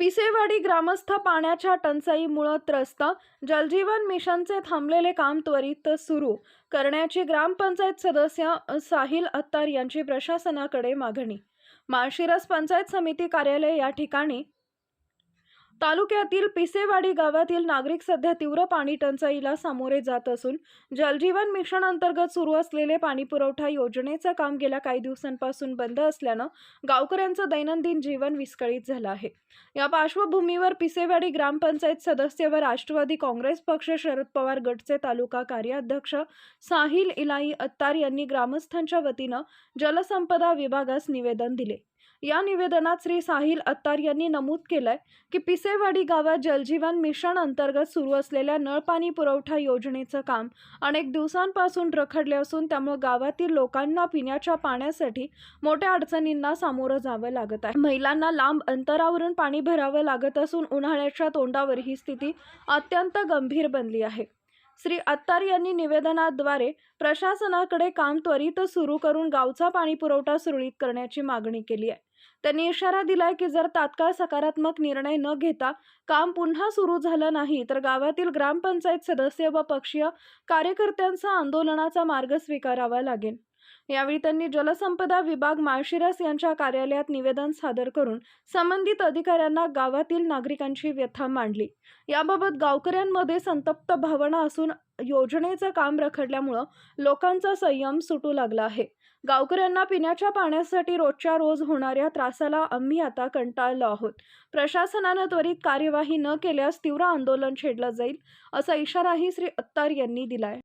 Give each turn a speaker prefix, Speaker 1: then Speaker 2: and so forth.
Speaker 1: पिसेवाडी ग्रामस्थ पाण्याच्या टंचाईमुळं त्रस्त जलजीवन मिशनचे थांबलेले काम त्वरित सुरू करण्याची ग्रामपंचायत सदस्य साहिल अत्तार यांची प्रशासनाकडे मागणी. माळशिरस पंचायत समिती कार्यालय या ठिकाणी तालुक्यातील पिसेवाडी गावातील नागरिक सध्या तीव्र पाणी टंचाईला सामोरे जात असून जलजीवन मिशन अंतर्गत सुरू असलेले पाणीपुरवठा योजनेचं काम गेल्या काही दिवसांपासून बंद असल्यानं गावकऱ्यांचं दैनंदिन जीवन विस्कळीत झालं आहे. या पार्श्वभूमीवर पिसेवाडी ग्रामपंचायत सदस्य व राष्ट्रवादी काँग्रेस पक्ष शरद पवार गटचे तालुका कार्याध्यक्ष साहिल इलाई अत्तार यांनी ग्रामस्थांच्या वतीनं जलसंपदा विभागास निवेदन दिले. या निवेदनात श्री साहिल अत्तार यांनी नमूद केलंय की पिसेवाडी गावात जलजीवन मिशन अंतर्गत सुरू असलेल्या नळपाणी पुरवठा योजनेचं काम अनेक दिवसांपासून रखडले असून त्यामुळे गावातील लोकांना पिण्याच्या पाण्यासाठी मोठ्या अडचणींना सामोरं जावं लागत आहे. महिलांना लांब अंतरावरून पाणी भरावं लागत असून उन्हाळ्याच्या तोंडावर ही स्थिती अत्यंत गंभीर बनली आहे. श्री अत्तार यांनी निवेदनाद्वारे प्रशासनाकडे काम त्वरित सुरू करून गावचा पाणी पुरवठा सुरळीत करण्याची मागणी केली आहे. त्यांनी इशारा दिलाय की जर तात्काळ सकारात्मक निर्णय न घेता काम पुन्हा सुरू झालं नाही तर गावातील ग्रामपंचायत सदस्य व पक्षीय कार्यकर्त्यांचा आंदोलनाचा मार्ग स्वीकारावा लागेल. यावेळी त्यांनी जलसंपदा विभाग माळशिरस यांच्या कार्यालयात निवेदन सादर करून संबंधित अधिकाऱ्यांना गावातील नागरिकांची व्यथा मांडली. याबाबत गावकऱ्यांमध्ये संतप्त भावना असून योजनेचं काम रखडल्यामुळं लोकांचा संयम सुटू लागला आहे. गावकऱ्यांना पिण्याच्या पाण्यासाठी रोजच्या रोज होणाऱ्या त्रासाला आम्ही आता कंटाळलो आहोत. प्रशासनानं त्वरित कार्यवाही न केल्यास तीव्र आंदोलन छेडलं जाईल असा इशाराही श्री अत्तार यांनी दिलाय.